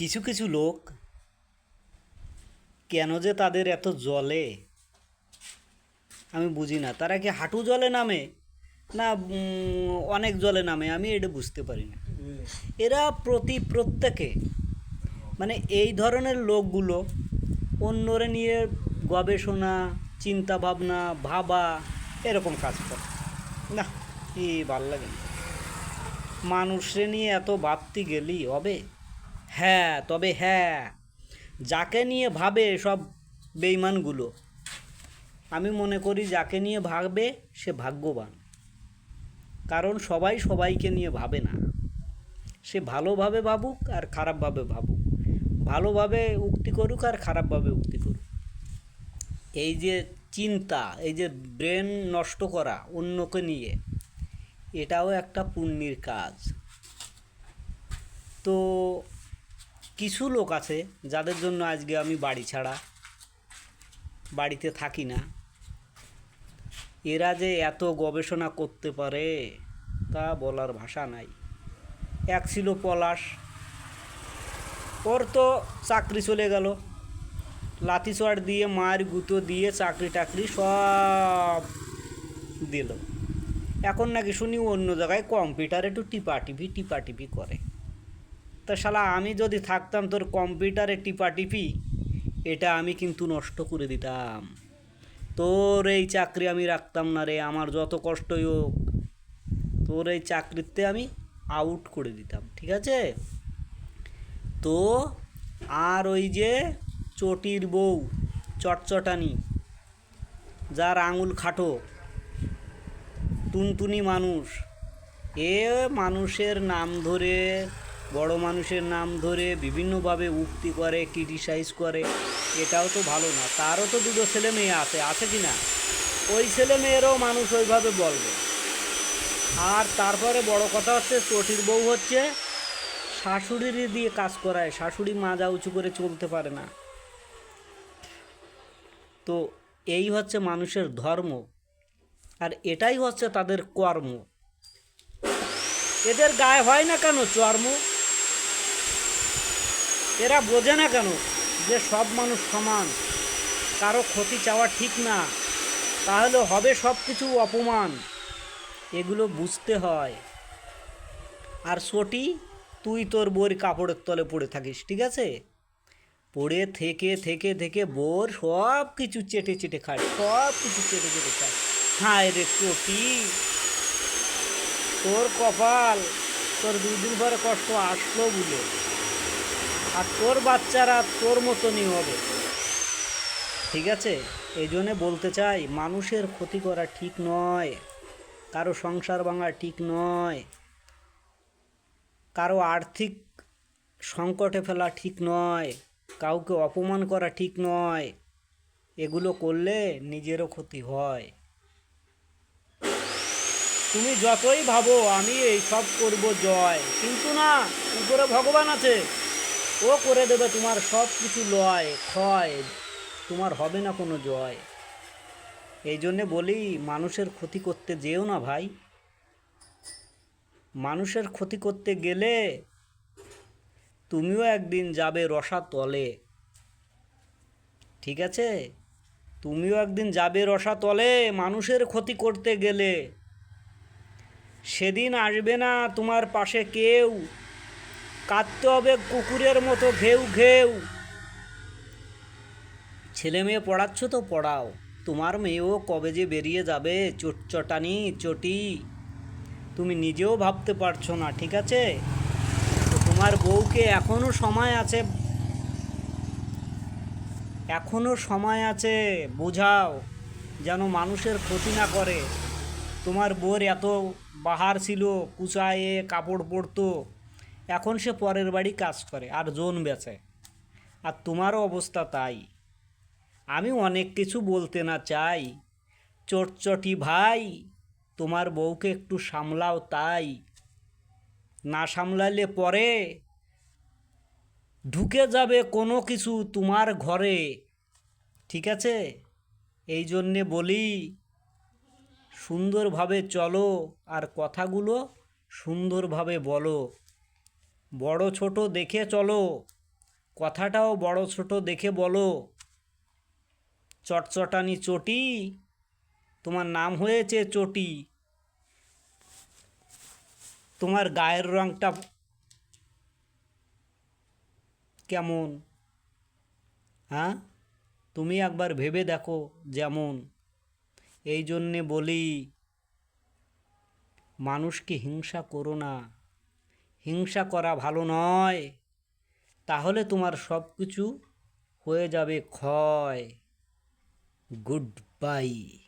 কিছু কিছু লোক কেন যে তাদের এত জলে? আমি বুঝি না। তারা কি হাঁটু জলে নামে? না অনেক জলে নামে? আমি এটা বুঝতে পারি না। এরা প্রতি প্রত্যেকে মানে এই ধরনের লোকগুলো অন্যরে নিয়ে গবেষণা চিন্তা ভাবনা ভাবা, এরকম কাজ করে। না কি ভালো লাগে না। মানুষে নিয়ে এত ভাবতে গেলেই হবে। হ্যাঁ তবে হ্যাঁ যাকে নিয়ে ভাবে সব বেইমানগুলো আমি মনে করি যাকে নিয়ে ভাববে সে ভাগ্যবান। কারণ সবাই সবাইকে নিয়ে ভাবে না। সে ভালোভাবে ভাবুক আর খারাপভাবে ভাবুক। ভালোভাবে উক্তি করুক আর খারাপভাবে উক্তি করুক। এই যে চিন্তা, এই যে ব্রেন নষ্ট করা অন্যকে নিয়ে, এটাও একটা পুণ্যের কাজ। তো কিছু লোক আছে যাদের জন্য আজকে আমি বাড়ি ছাড়া বাড়িতে থাকি না। এরা যে এত গবেষণা করতে পারে তা বলার ভাষা নাই। এক ছিল পলাশ, ওর তো চাকরি চলে গেল। লাথি চড় দিয়ে, মার গুঁতো দিয়ে চাকরি টাকরি সব দিল। এখন নাকি শুনি অন্য জায়গায় কম্পিউটার একটু টিপা টিপি টিপা টিপি করে। তা শালা আমি যদি থাকতাম তোর কম্পিউটারে টিপা টিপি, এটা আমি কিন্তু নষ্ট করে দিতাম। তোর এই চাকরি আমি রাখতাম না রে, আমার যত কষ্টই হোক, তোর এই চাকরিতে আমি আউট করে দিতাম, ঠিক আছে? তো আর ওই যে চটির বউ, চটচটানি, যার আঙুল খাটো, টুনটুনি মানুষ, এ মানুষের নাম ধরে বড় মানুষের নাম ধরে বিভিন্নভাবে উক্তি করে ক্রিটিসাইজ করে। এটাও তো ভালো না। তারও তো দুটো ছেলে মেয়ে আছে আছে কি না? ওই ছেলে মেয়েরও মানুষ ওইভাবে বলবে। আর তারপরে বড় কথা হচ্ছে চটির বউ হচ্ছে, শাশুড়ির দিয়ে কাজ করায়। শাশুড়ি মাজা উঁচু করে চলতে পারে না। তো এই হচ্ছে মানুষের ধর্ম। আর এটাই হচ্ছে তাদের কর্ম। এদের গায়ে হয় না কেন চর্ম? এরা বোঝে না কেন যে সব মানুষ সমান। কারও ক্ষতি চাওয়া ঠিক না, তাহলে হবে সব কিছু অপমান। এগুলো বুঝতে হয়। আর সটি, তুই তোর বইয়ের কাপড়ের তলে পড়ে থাকিস, ঠিক আছে? পড়ে থেকে থেকে থেকে বোর সব কিছু চেটে চেটে খায়, সব কিছু চেটে চেটে খায়। হায় রে চটি তোর কপাল তোর দুই দিন পরে কষ্ট আসলো বলে। আর তোর বাচ্চারা তোর মতনই হবে। ঠিক আছে? এই জন্যে বলতে চাই, মানুষের ক্ষতি করা ঠিক নয়। কারও সংসার ভাঙা ঠিক নয়। কারও আর্থিক সংকটে ফেলা ঠিক নয়। কাউকে অপমান করা ঠিক নয়। এগুলো করলে নিজেরও ক্ষতি হয়। তুমি যতই ভাবো, আমি এই সব করব জয়। কিন্তু না, উপরে ভগবান আছে। ও করে দেবে তোমার সব কিছু লয়, ক্ষয়, তোমার হবে না কোনো জয়। এই জন্যে বলি, মানুষের ক্ষতি করতে যেও না ভাই। মানুষের ক্ষতি করতে গেলে তুমিও একদিন যাবে রসা তলে। ঠিক আছে? তুমিও একদিন যাবে রসা তলে মানুষের ক্ষতি করতে গেলে। সেদিন আসবে না তোমার পাশে কেউ। কাঁদতে হবে কুকুরের মতো ঘেউ ঘেউ। ছেলে মেয়ে পড়াচ্ছ তো পড়াও। তোমার মেয়েও কবে যে বেরিয়ে যাবে, চটচটানি, চটি। তুমি নিজেও ভাবতে পারছ না, ঠিক আছে? তোমার বউকে এখনও সময় আছে। এখনও সময় আছে, বোঝাও যেন মানুষের ক্ষতি না করে। তোমার বোর এত বাহার ছিল, কুচায়ে কাপড় পরতো। এখন সে পরের বাড়ি কাজ করে, আর জোন বেচে। আর তোমারও অবস্থা তাই। আমি অনেক কিছু বলতে না চাই। চটচটি ভাই, তোমার বউকে একটু সামলাও তাই। না সামলালে পরে ঢুকে যাবে কোনো কিছু তোমার ঘরে। ঠিক আছে? এই জন্যে বলি, সুন্দরভাবে চলো, আর কথাগুলো সুন্দরভাবে বলো। বড় ছোট দেখে চলো। কথাটাও বড় ছোট দেখে বলো। চটচটানি চটি, তোমার নাম হয়েছে চটি। তোমার গায়ের রংটা কেমন? হ্যাঁ? তুমি একবার ভেবে দেখো যেমন। এই জন্যে বলি, মানুষকে হিংসা করো না। হিংসা করা ভালো নয়। তাহলে তোমার সব কিছু হয়ে যাবে ক্ষয়। Good bye.